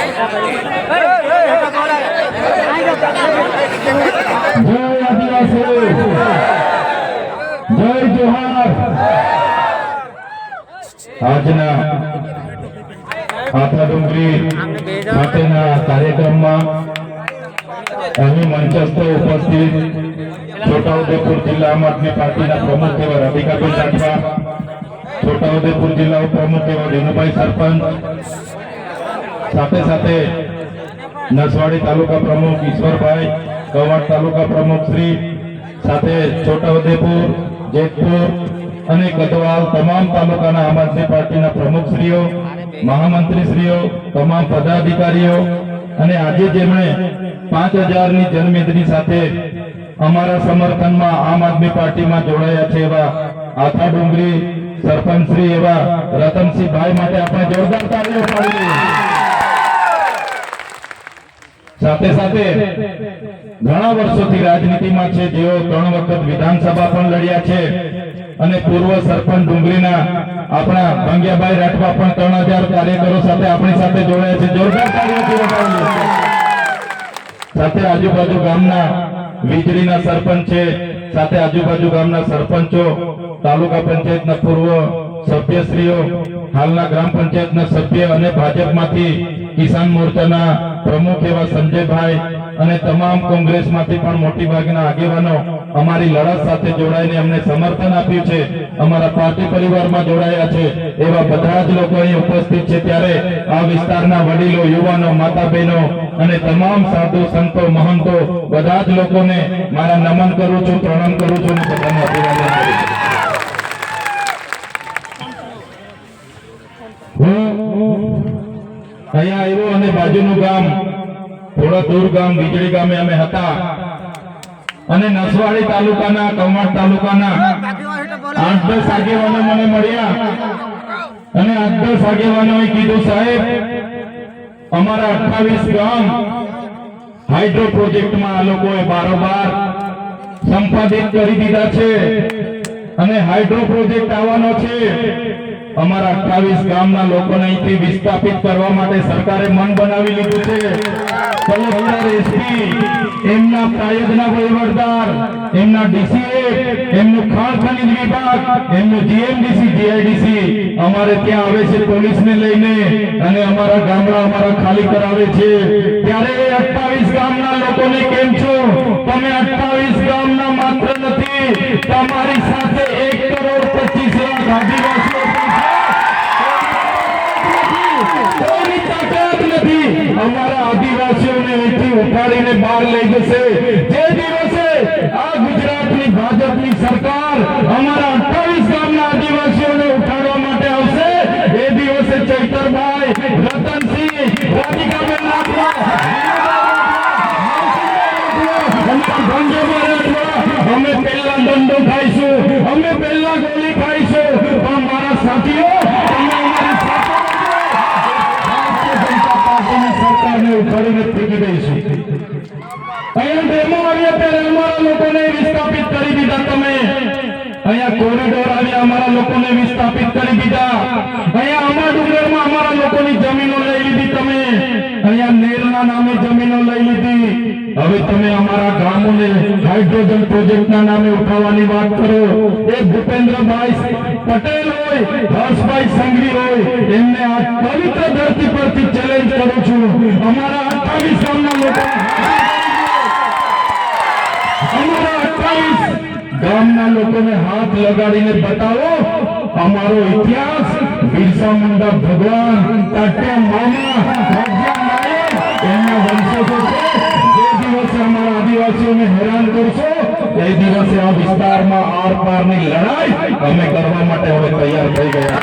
જય આદિવાસી જય જોહાર આજના આથા ડુંગરી માટેના કાર્યક્રમમાં અહીં મંચસ્થ ઉપસ્થિત છોટાઉદેપુર જિલ્લા આમ આદમી પાર્ટીના પ્રમુખ એવા રાધિકાબેન રાઠવા છોટાઉદેપુર જિલ્લા ઉપપ્રમુખ એવા વિનુભાઈ સરપંચ સાથે સાથે નસવાડી તાલુકા પ્રમુખ ઈશ્વરભાઈ કવાડ તાલુકા પ્રમુખ શ્રી સાથે છોટાઉદેપુર, જેતપુર અને ગઢવાલ તમામ તાલુકાના આમ આદમી પાર્ટીના પ્રમુખશ્રીઓ, મહામંત્રીશ્રીઓ, તમામ પદાધિકારીઓ અને આજે જેમણે પાંચ હજારની જનમેદની સાથે અમારા સમર્થનમાં આમ આદમી પાર્ટીમાં જોડાયા છે એવા આથા ડુંગરી સરપંચ શ્રી એવા રતનસિંહભાઈ માટે આપણે જોરદાર તાળીઓ પાડીએ સાથે સાથે ઘણા વર્ષોથી રાજનીતિમાં છે, જેઓ ત્રણ વખત વિધાનસભા પણ લડ્યા છે અને પૂર્વ સરપંચ ડુંગરીના આપણા ભંગ્યાભાઈ રાઠવા પણ ત્રણ હજાર કાર્યકરો સાથે આપણી સાથે જોડાયા છે. જોરદાર સાથે આજુબાજુ ગામના વીજળીના સરપંચ છે. સાથે આજુબાજુ ગામના સરપંચો, તાલુકા પંચાયતના પૂર્વ સભ્યશ્રીઓ, હાલના ગ્રામ પંચાયતના સભ્ય અને ભાજપમાંથી કિસાન મોરચાના પ્રમુખ એવા સંજયભાઈ અને તમામ કોંગ્રેસમાંથી પણ મોટી ભાગના આગેવાનો અમારી લડત સાથે જોડાઈને અમને સમર્થન આપ્યું છે. અમારા પાર્ટી પરિવારમાં જોડાયા છે. એવા બધા જ લોકો અહીં ઉપસ્થિત છે. ત્યારે આ વિસ્તારના વડીલો, યુવાનો માતા બહેનો અને તમામ સાધુ, સંતો, મહંતો બધા જ લોકોને મારા નમન કરું છું, પ્રણામ કરું છું બધાને અભિવાદન કરું છું. હું અહીંયા આવ્યો અને બાજુનું ગામ, થોડા દૂર ગામ, વીજળી ગામે અમે હતા. અને નસવાડી તાલુકાના, કમાડ તાલુકાના આઠ દસ આગેવાનો મને મળ્યા. અને આઠ દસ આગેવાનોએ કીધું, સાહેબ, અમારા અઠાવીસ ગામ હાઇડ્રો પ્રોજેક્ટમાં આ લોકોએ બારોબાર સંપાદિત કરી દીધા છે. અને હાઇડ્રો પ્રોજેક્ટ આવવાનો છે. અમારા અઠાવીસ ગામના લોકોને અહીંથી વિસ્થાપિત કરવા માટે સરકારે મન બનાવી લીધું છે. ત્યાં આવે છે પોલીસને લઈને અને અમારા ગામડા અમારા ખાલી કરાવે છે. ત્યારે એ 28 ગામના લોકોને કેમ છો? તમે 28 ગામના માત્ર નથી તમારી સાથે એક કરોડ 25 લાખ આદિવાસીઓ. કોઈની તાકાત નથી અમારા આદિવાસીઓને અહીંથી ઉઠાડીને બહાર લઈ જશે જે દિવસે આ ગુજરાતની ભાજપની સરકાર અમારા અહીંયા ડેમો આવ્યા ત્યારે અમારા લોકોને વિસ્થાપિત કરી દીધા તમે. અહીંયા કોરિડોર આવ્યા અમારા લોકોને વિસ્થાપિત કરી દીધા અહીંયા અમારા ડુંગરમાં અમારા લોકોની જમીનો લઈ લીધી તમે અહીંયા નેરના નામે જમીનો લઈ લીધી હવે તમે ગામોને હાઇડ્રોજન પ્રોજેક્ટના નામે ઉઠાવવાની વાત કરો. એ ભૂપેન્દ્રભાઈ પટેલ હોય, હર્ષભાઈ સંઘવી હોય, એમને આ પવિત્ર ધરતી પરથી ચેલેન્જ કરું છું. અમારા અઠાવીસ ગામના લોકો ગામના લોકોને હાથ લગાડીને બતાવો, અમારો ઇતિહાસ બિરસા મુંડા ભગવાન તાટ્યા મામા આદિવાસીઓને હેરાન કરશો? એ દિવસે આ વિસ્તારમાં આર પારની લડાઈ અમે કરવા માટે હવે તૈયાર થઈ ગયા.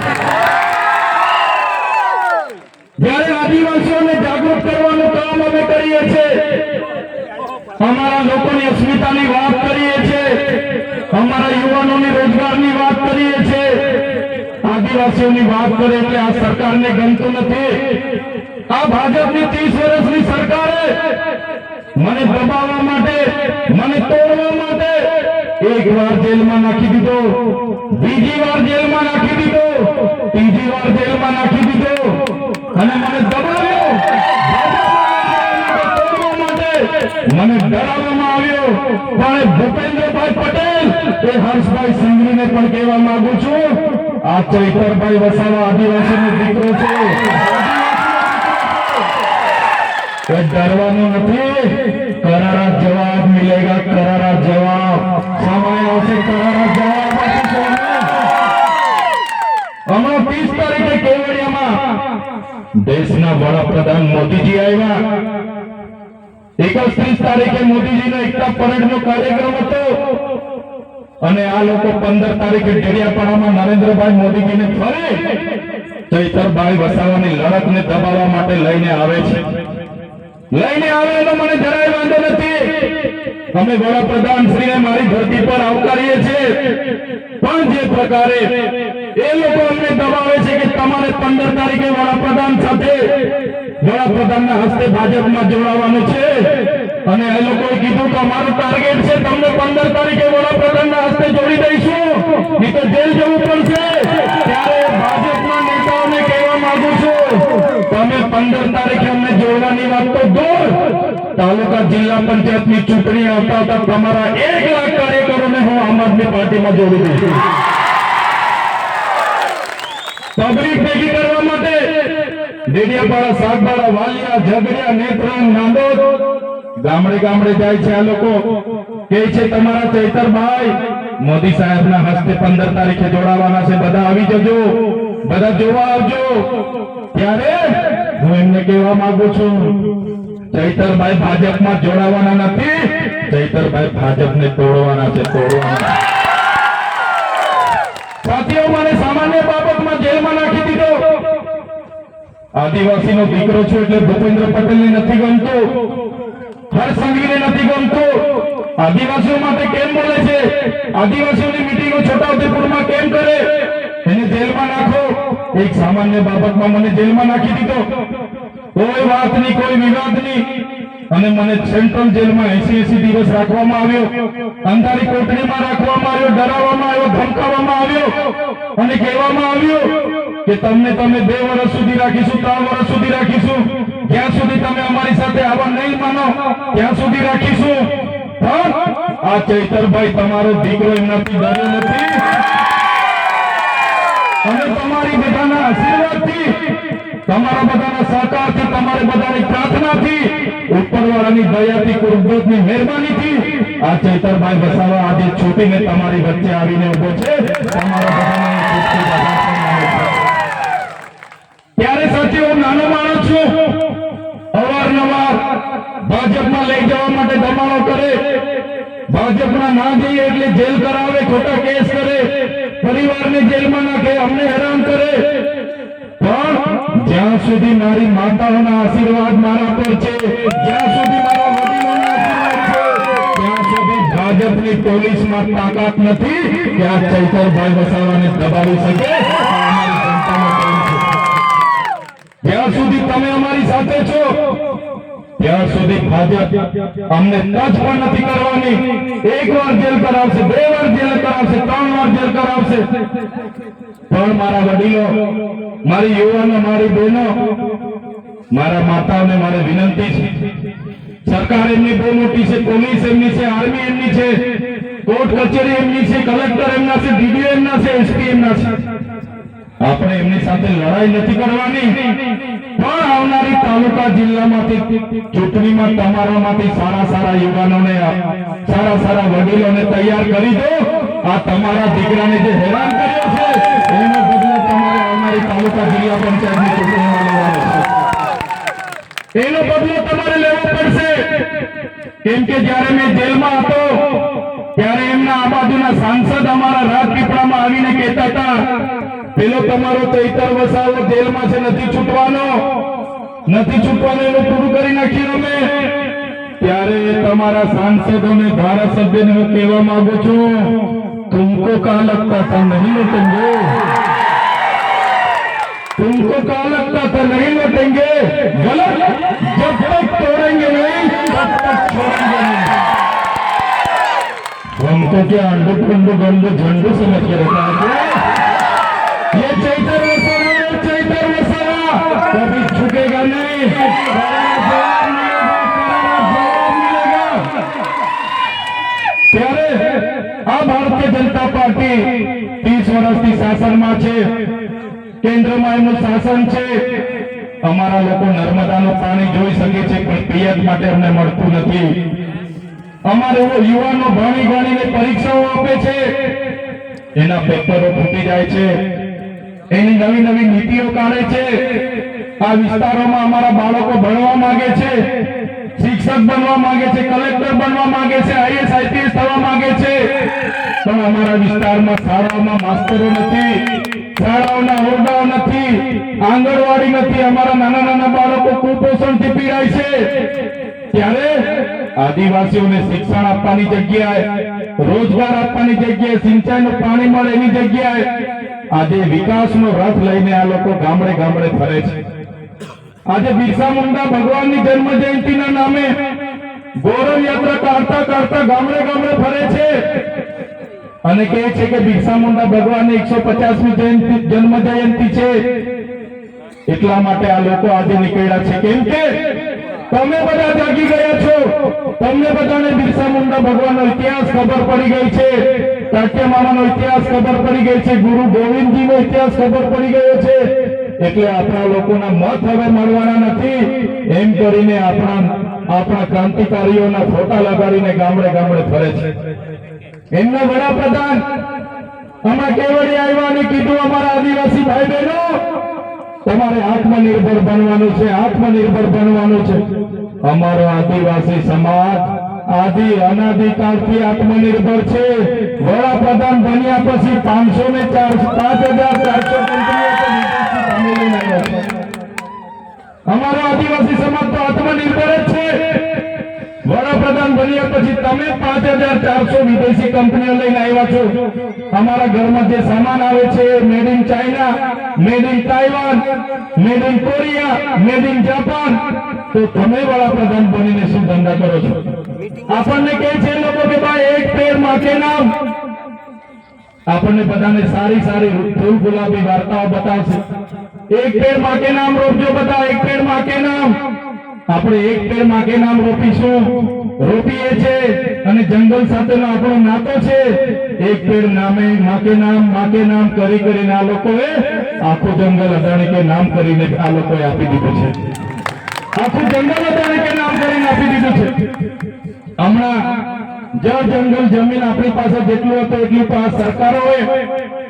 જ્યારે આદિવાસીઓને જાગૃત કરવાનું કામ અમે કરીએ છીએ, અમારા લોકોની અસ્મિતાની વાત કરીએ છીએ, અમારા યુવાનોની રોજગારની વાત કરીએ છીએ. આદિવાસીઓની વાત કરે એટલે આ સરકારને ગમતું નથી. આ ભાજપની ત્રીસ વર્ષની સરકારે મને દબાવવા માટે, મને તોડવા માટે એક વાર જેલમાં નાખી દીધો, બીજી વાર જેલમાં નાખી દીધો, ત્રીજી વાર જેલમાં નાખી દીધો. અને મને દબાવ્યો. મને ડરાવવામાં આવ્યો. પણ ભૂપેન્દ્રભાઈ પટેલ, એ હર્ષભાઈ સંઘવીને પણ કહેવા માંગુ છું, આ ચૈતરભાઈ વસાવા આદિવાસી નો દીકરો છે. એ નથી. કરારા જવાબ મિલેગા, કરારા જવાબ. સમય આવશે, કરારા જવાબ હમણાં ત્રીસ તારીખે કેવડિયામાં દેશના વડાપ્રધાન મોદીજી આવ્યા. એકત્રીસ તારીખે મોદીજીનો એકતા પરેડનો કાર્યક્રમ હતો. અને આ લોકો પંદર તારીખે ડેડિયાપાડામાં નરેન્દ્રભાઈ મોદીજીને ફરી ચૈતરભાઈ વસાવાની લડતને દબાવવા માટે લઈને આવે છે. લઈને આવે મને જરાય વાંધો નથી. અમે વડાપ્રધાન શ્રીને મારી ધરતી પર આવકારીએ છીએ. પણ જે પ્રકારે એ લોકો અમને દબાવે છે કે તમારે પંદર તારીખે વડાપ્રધાન સાથે વડાપ્રધાનના હસ્તે ભાજપમાં જોડાવાનું છે. અને એ લોકોએ કીધું કે અમારું ટાર્ગેટ છે તમને પંદર તારીખે જિલ્લા પંચાયતની ચૂંટણી આવતા હતા તમારા એક લાખ કાર્યકરોને હું આમ આદમી પાર્ટીમાં જોડી દઈશ પબ્લિક ભેગી કરવા માટે આ લોકો. કે છે તમારા ચૈતરભાઈ મોદી સાહેબના હસ્તે પંદર તારીખે જોડાવાના છે. બધા આવી જજો. બધા જોવા આવજો. ત્યારે હું એમને કહેવા માંગુ છું. ચૈતરભાઈ ભાજપમાં જોડાવાના નથી. ચૈતરભાઈ ભાજપને તોડવાના છે, તોડવાના. સાથીઓ, મને સામાન્ય બાબતમાં જેલમાં નાખી દીધો. આદિવાસીનો દીકરો છું એટલે ભૂપેન્દ્ર પટેલને નથી ગમતું. હર્ષ સંઘવીને નથી ગમતો. આદિવાસીઓ માટે કેમ બોલે છે? આદિવાસીઓની મીટિંગો છોટાઉદેપુરમાં કેમ કરે? એને જેલમાં નાખો. એક સામાન્ય બાબતમાં મને જેલમાં નાખી દીધો. કોઈ વાત નહીં કોઈ વિવાદ નહીં અને મને સેન્ટ્રલ જેલમાં એસી એસી દિવસ રાખવામાં આવ્યો. અંધારી કોટડીમાં રાખવામાં આવ્યો, ડરાવવામાં આવ્યો, ધમકાવવામાં આવ્યો અને કહેવામાં આવ્યું કે તમને તમે બે વર્ષ સુધી રાખીશું, ત્રણ વર્ષ સુધી રાખીશું. જ્યાં સુધી તમે અમારી સાથે આવા નહીં માનો, ત્યાં સુધી રાખીશું. પણ આ ચૈતરભાઈ તમારો દીકરો એમનાથી ડર્યો નથી. અને તમારી બધાના આશીર્વાદથી તમારા બધાના સહકારથી, તમારે બધાની પ્રાર્થનાથી ઉપરવાળાની દયાથી કુદરતની મહેરબાનીથી આ ચૈતરભાઈ વસાવા આજે છૂટીને તમારી વચ્ચે આવીને ઊભો છે. તમારા. ત્યારે સાચી હું નાનો માણસ છું. અવારનવાર ભાજપમાં લઈ જવા માટે દબાણો કરે. ભાજપના ના જઈએ એટલે જેલ કરાવે, ખોટા કેસ કરે. પરિવારને જેલમાં નાખે, અમને હેરાન કરે. પણ જ્યાં સુધી મારી માતાઓના આશીર્વાદ મારા પર છે, જ્યાં સુધી મારા વડીલોના આશીર્વાદ છે, ત્યાં સુધી ભાજપની પોલીસમાં તાકાત નથી આ ચૈતરભાઈ વસાવાને દબાવી શકે જ્યાં સુધી તમે અમારી સાથે છો, ત્યાં સુધી ભાજપ અમને ટચ પણ નથી કરવાની. એક વાર જેલ કરાવશે બે વાર જેલ કરાવશે ત્રણ વાર જેલ કરાવશે પણ મારા વડીલો મારી યુવાનો, મારી બહેનો, મારા માતાઓને મારે વિનંતી છે. સરકાર એમની બહુ મોટી છે, પોલીસ એમની છે, આર્મી એમની છે, કોર્ટ કચેરી એમની છે, કલેક્ટર એમના છે, ડીડીઓ એમના છે, એસપી એમના છે. આપણે એમની સાથે લડાઈ નથી કરવાની. પણ આવનારી તાલુકા જિલ્લામાંથી ચૂંટણીમાં તમારામાંથી સારા સારા યુવાનોને, સારા સારા વડીલોને તૈયાર કરી દો. આ તમારા દીકરાને જે હેરાન કર્યો છે, એનો તમારી તાલુકા જિલ્લા પંચાયતની ચૂંટણીમાં લેવાનો છે. એનો બદલો તમારે લેવો પડશે. કેમ કે જ્યારે મેં જેલમાં હતો, ત્યારે એમના આ બાજુના સાંસદ અમારા રાજપીપળામાં આવીને કહેતા હતા, પેલો તમારો તૈતર વસાવો જેલમાં છે, નથી છૂટવાનો. નથી છૂટવાનો, એનું પૂરું કરી નાખ્યું અમે. ત્યારે તમારા સાંસદોને ધારાસભ્યને હું કહેવા માંગુ છું, તુમકો કા લગતા થા નહીં તુમકો? कालत तक नहीं लौटेंगे। गलत। जब तक तोड़ेंगे नहीं, तब तक छोड़ेंगे नहीं। हमको क्या अंडू पंडू झंडू समझ के रखा है। ये चैतर वसाना, ये चैतर वसाना। कभी छुकेगा नहीं। ત્યારે भारतीय जनता पार्टी तीस वर्ष की शासन છે કેન્દ્રમાં એમનું શાસન છે. અમારા લોકો નર્મદાનું પાણી જોઈ શકે છે, પણ પિયત માટે અમને મળતું નથી. અમારે યુવાનો ભણી ગણીને પરીક્ષાઓ આપે છે. એના પેપરો ફૂટી જાય છે. એની નવી નવી નીતિઓ કાઢે છે. આ વિસ્તારોમાં અમારા બાળકો ભણવા માંગે છે. શિક્ષક બનવા માંગે છે, કલેક્ટર બનવા માંગે છે, આઈએસ, આઈપીએસ થવા માંગે છે. પણ અમારા વિસ્તારમાં શાળાઓમાં માસ્તરો નથી. શાળાઓના ઓરડાઓ નથી રથ લઈને આ લોકો ગામડે ગામડે ફરે છે. આજે બિરસા મુંડા ભગવાનની જન્મ જયંતિના નામે ગૌરવ યાત્રા કાઢતા કાઢતા ગામડે ગામડે ફરે છે. અને કહે છે કે બિરસા મુંડા ભગવાન એકસો પચાસમી જયંતિ જન્મ જયંતિ છે. એટલા માટે આ લોકો આજે નીકળ્યા છે. કેમ કે તમે બધા જાગી ગયા છો. તમને બધાને બિરસા મુંડા ભગવાનનો ઇતિહાસ ખબર પડી ગઈ છે. કાટ્ય મામાનો ઇતિહાસ ખબર પડી ગઈ છે. ગુરુ ગોવિંદજીનો ઇતિહાસ ખબર પડી ગયો છે. એટલે આપણા લોકોના મત હવે મળવાના નથી. એમ કરીને આપણા આપણા ક્રાંતિકારીઓના ફોટા લગાડીને ગામડે ગામડે ફરે છે. એમના વડાપ્રધાન અમારા કેવડી આવ્યા કીધું, અમારા આદિવાસી ભાઈ બહેનો તમારે આત્મનિર્ભર બનવાનું છે, આત્મનિર્ભર બનવાનું છે. અમારો આદિવાસી સમાજ આદિ અનાદિકાળથી આત્મનિર્ભર છે. વડાપ્રધાન બન્યા પછી પાંચસો ને ચાર, પાંચ હજાર ચારસો. અમારો આદિવાસી સમાજ તો આત્મનિર્ભર જ છે. વડાપ્રધાન બન્યા પછી તમે પાંચ હજાર ચારસો વિદેશી કંપનીઓ લઈને આવ્યા છો. અમારા ઘરમાં જે સામાન આવે છે made in China made in Taiwan made in Korea made in Japan તો તમે વડાપ્રધાન બનીને શું ધંધા કરો છો? આપણને કહે છે લોકો કે ભાઈ, એક પેરમાં નામ. આપણને બધાને સારી સારી ફૂલ ગુલાબી વાર્તાઓ બતાવશે. એક પેડમાં કે નામ રોપજો બધા, એક પેડમાં નામ. આપણે એક પેડમાં નામ રોપીશું. રોપીએ છે અને જંગલ સાથેનો આપણો નાતો છે. એક પેડ નામે, માકે નામ માકે નામ કરી કરીને આ લોકોએ આખું જંગલ અદાણી કે નામ કરીને આ લોકોએ આપી દીધું છે. આખું જંગલ અદાણી કે નામ કરીને આપી દીધું છે. હમણાં જળ જંગલ જમીન આપણી પાસે જેટલું હતું એટલું તો સરકારોએ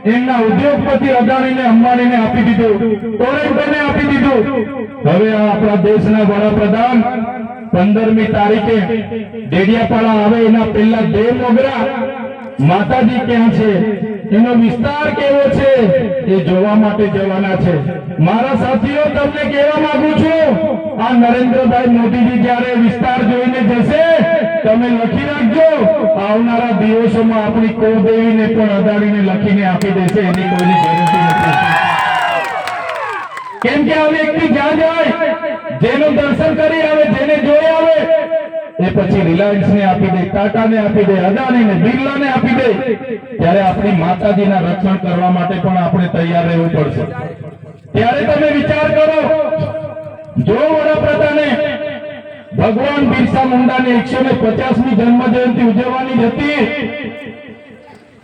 એમના ઉદ્યોગપતિ અદાણીને, અંબાણીને આપી દીધું. ટોરેન્ટોને આપી દીધું. હવે આ આપણા દેશના વડાપ્રધાન પંદરમી તારીખે ડેડિયાપાડા આવે, એના પહેલા બે મોગરા માતાજી ક્યાં છે? એનો વિસ્તાર કેવો છે? એ જોવા માટે જવાના છે. મારા સાથીઓ, તમને કહેવા માંગુ છું, આ નરેન્દ્રભાઈ મોદીજી જ્યારે વિસ્તાર જોઈને જશે તમે લખી રાખજો. આવનારા દિવસોમાં આપણી કુળદેવીને પણ અદાણીને લખીને આપી દેશે, એની કોઈની ગેરંટી નથી. કેમ કે આ વ્યક્તિ જ્યાં જાય, જેનું દર્શન કરી આવે, જેને જોઈ આવે, એ પછી રિલાયન્સ ને આપી દે ટાટા ને આપી દે અદાણી ને બિરલા ને આપી દે, ત્યારે આપણી માતાજીના રક્ષણ કરવા માટે પણ આપણે તૈયાર રહેવું પડશે. ત્યારે તમે વિચાર કરો, જો વડાપ્રધાને ભગવાન બિરસા મુંડાની એકસો ને પચાસમી જન્મ જયંતિ ઉજવવાની હતી.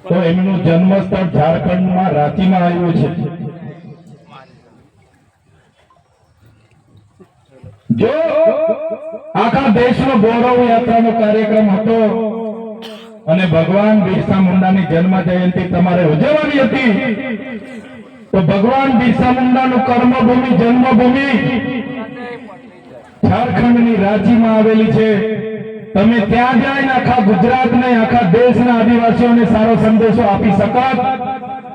તો એમનું જન્મસ્થળ ઝારખંડમાં રાંચીમાં આવ્યું છે. જો આખા દેશનો ગૌરવ યાત્રાનો કાર્યક્રમ હતો અને ભગવાન બિરસા મુંડાની જન્મ જયંતિ તમારે ઉજવવાની હતી, તો ભગવાન બિરસા મુંડાનું કર્મભૂમિ, જન્મભૂમિ ઝારખંડની રાંચીમાં આવેલી છે. તમે ત્યાં જાય આખા ગુજરાતને, આખા દેશના આદિવાસીઓને સારો સંદેશો આપી શકત.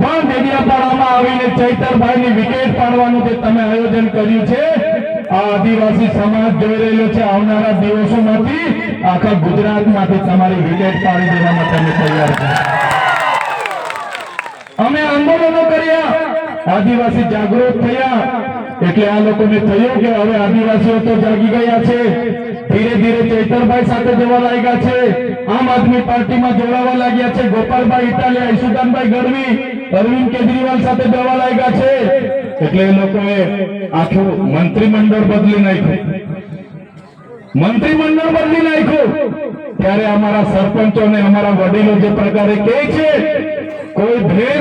પણ ડેડિયાપાડામાં આવીને ચૈતરભાઈની વિકેટ પાડવાનું જે તમે આયોજન કર્યું છે, આ આદિવાસી સમાજ જોઈ રહેલો છે આવનારા દિવસોમાંથી. આખા ગુજરાતમાંથી તમારી વિકેટ પાડી દેવા માટે અમે તૈયાર છે. અમે આંદોલનો કર્યા. આદિવાસી જાગૃત થયા. એટલે આ લોકોને થયું કે હવે આદિવાસીઓ તો જાગી ગયા છે. ધીરે ધીરે ચૈતરભાઈ સાથે જવા લાગ્યા છે. આમ આદમી પાર્ટીમાં જોડાવા લાગ્યા છે. ગોપાલભાઈ ઇટાલિયા, ઈશુદાનભાઈ ગઢવી, અરવિંદ કેજરીવાલ સાથે જવા લાગ્યા છે. એટલે એ લોકોએ આખું મંત્રીમંડળ બદલી નાખ્યું. મંત્રીમંડળ બદલી નાખ્યું. ત્યારે અમારા સરપંચો અને અમારા વડીલો જે પ્રકારે કહે છે, કોઈ ભેંસ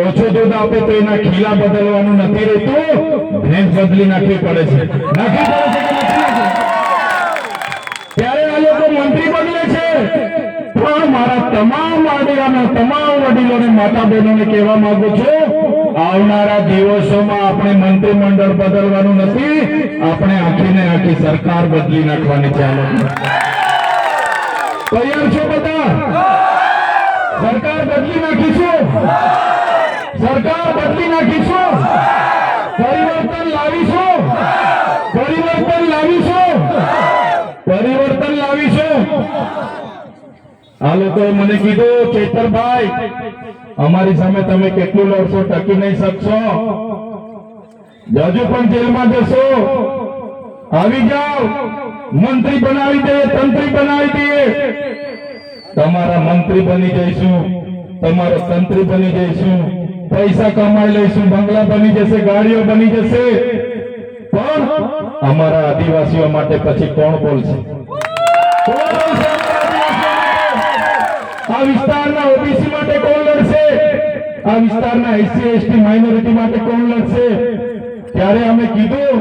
ઓછો દૂધ આપે તો એના ખીલા બદલવાનું નથી રહેતું. ભેંસ બદલી નાખવી પડે છે? ત્યારે આ લોકો મંત્રી બદલે છે. પણ મારા તમામ વાડીઓના તમામ વડીલોને માતા બહેનોને કહેવા માંગુ છું, આવનારા દિવસોમાં આપણે મંત્રીમંડળ બદલવાનું નથી. આપણે આખીને આખી સરકાર બદલી નાખવાની આ તૈયાર છો બધા? સરકાર બદલી નાખીશું? સરકાર બદલી નાખીશું. પરિવર્તન લાવીશું. પરિવર્તન લાવીશું. પરિવર્તન લાવીશું. આ લોકોએ મને કીધું ચેતરભાઈ અમારી સામે તમે કેટલું લડશો, ટકી નહીં શકશો. હજુ પણ જેલમાં જશો. આવી જાઓ. મંત્રી બનાવી દે, તંત્રી બનાવી દે. તમારા મંત્રી બની જઈશું. તમારા તંત્રી બની જઈશું. પૈસા કમાઈ લઈશું, બંગલા બની જશે, ગાડીઓ બની જશે. પણ અમારા આદિવાસીઓ માટે પછી કોણ બોલશે? આ વિસ્તારના ઓબીસી માટે કોણ લડશે? આ વિસ્તારના એસસી, એસટી, માઇનોરિટી માટે કોણ લડશે? ત્યારે અમે કીધું,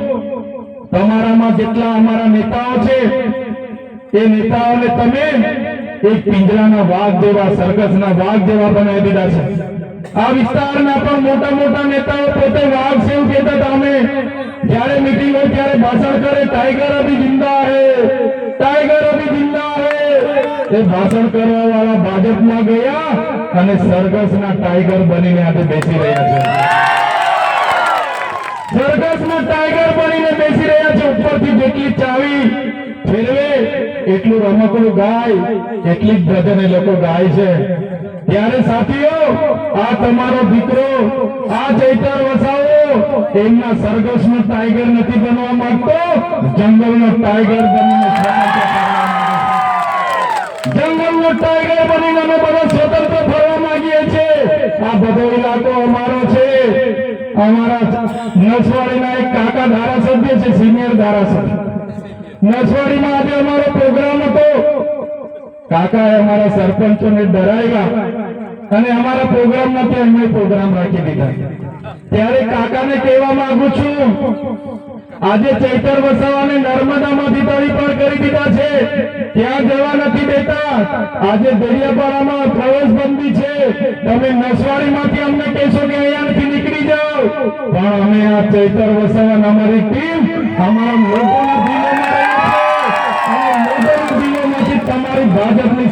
તમારામાં જેટલા અમારા નેતાઓ છે, એ નેતાઓને તમે એક પિંજરાના વાઘ જેવા, સરઘસના વાઘ જેવા બનાવી દીધા છે. આ વિસ્તારના પણ મોટા મોટા નેતાઓ પોતે વાઘ એવું કહેતા હતા જ્યારે મીટિંગ હોય ત્યારે ભાષણ કરે ટાઈગર અભી જિંદા હે ટાઈગર અભી જિંદા હે. એ ભાષણ કરવા વાળા ભાજપમાં ગયા અને સરઘસના ટાઈગર બનીને આજે બેસી રહ્યા છે. સરઘસમાં ટાઈગર બનીને બેસી રહ્યા છે. ઉપરથી જેટલી ચાવી ફેરવે, એટલું રમકડું ગાય એટલી જ ભજન એ લોકો ગાય છે. ત્યારે સાથીઓ, આ તમારો દીકરો, આ ચૈતર વસાવો, એમના સરઘસનો ટાઈગર નથી બનવા માંગતો, જંગલનો ટાઈગર બનીને જંગલ. જંગલનો ટાઈગર બનીને અમે બધા સ્વતંત્ર ફરવા માંગીએ છીએ. આ બધો ઇલાકો અમારો છે. અમારા નસવાડીના એક કાકા ધારાસભ્ય છે સિનિયર ધારાસભ્ય. નસવાડીમાં આજે અમારો પ્રોગ્રામ હતો. કાકાએ અમારા સરપંચોને ડરાવ્યા. અને અમારા પ્રોગ્રામ નથી અમે પ્રોગ્રામ રાખી દીધા. ત્યારે કાકાને કહેવા માંગુ છું, આજે ચૈતર વસાવાને નર્મદામાંથી તળી પાર કરી દીધા છે. ત્યાં જવા નથી દેતા. આજે દરિયાપાડામાં પ્રવેશબંધી છે. તમે નસવાડીમાંથી અમને કહેશો કે અહીંયાથી નીકળી જાઓ. પણ અમે આ ચૈતર વસાવાન અમારી ટીમ અમારા લોકોના દિલોમાં રહે છે. અને લોકોના દિલોમાંથી તમારી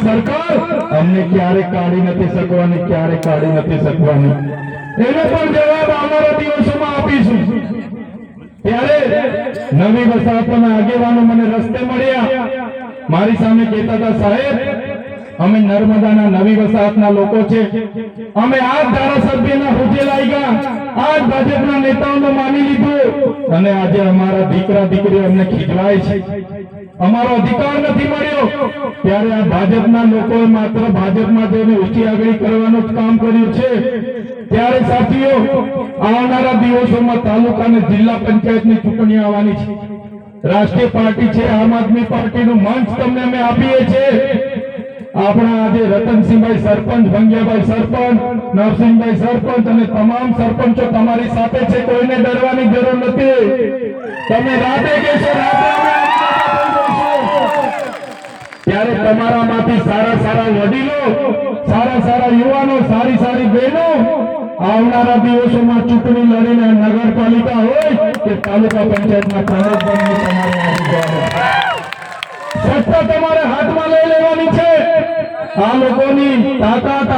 સરકાર અમને ક્યારે કાઢી નથી શકવાની, ક્યારે કાઢી નથી શકવાની? એનો પણ જવાબ આવનારા દિવસોમાં આપીશું. ત્યારે નવી વસાહતોના આગેવાનો મને રસ્તે મળ્યા. મારી સામે કહેતા હતા, સાહેબ, અમે નર્મદાના નવી વસાહતના લોકો છે. અમે આ ધારાસભ્યના હોદ્દે લાગ્યા. આ ભાજપના નેતાઓને માની લીધું. અને આજે અમારા દીકરા દીકરી અમને ખીજવાય છે. અમારો અધિકાર નથી મળ્યો. ત્યારે આ ભાજપના લોકોએ માત્ર ભાજપમાં જઈને ઊંચી આગળ કરવાનું કામ કર્યું છે. ત્યારે સાથીઓ, આવનારા દિવસોમાં તાલુકા અને જિલ્લા પંચાયતની ચૂંટણી આવવાની છે. રાષ્ટ્રીય પાર્ટી છે, આમ આદમી પાર્ટીનું મંચ તમને અમે આપીએ છીએ. આપણા આજે રતનસિંહભાઈ સરપંચ, ભંગિયાભાઈ સરપંચ, નરસિંહભાઈ સરપંચ અને તમામ સરપંચો તમારી સાથે છે, કોઈને ડરવાની જરૂર નથી. તમે રાતે કહેશો, રાતે ત્યારે તમારામાંથી સારા સારા વડીલો, સારા સારા યુવાનો, સારી સારી બહેનો આવનારા દિવસોમાં ચૂંટણી લડીને નગરપાલિકા હોય કે તાલુકા પંચાયતમાં પ્રમુખ બનીને તમારે. સત્તા તમારે હાથમાં લઈ લેવાની છે આ લોકોની તાકાત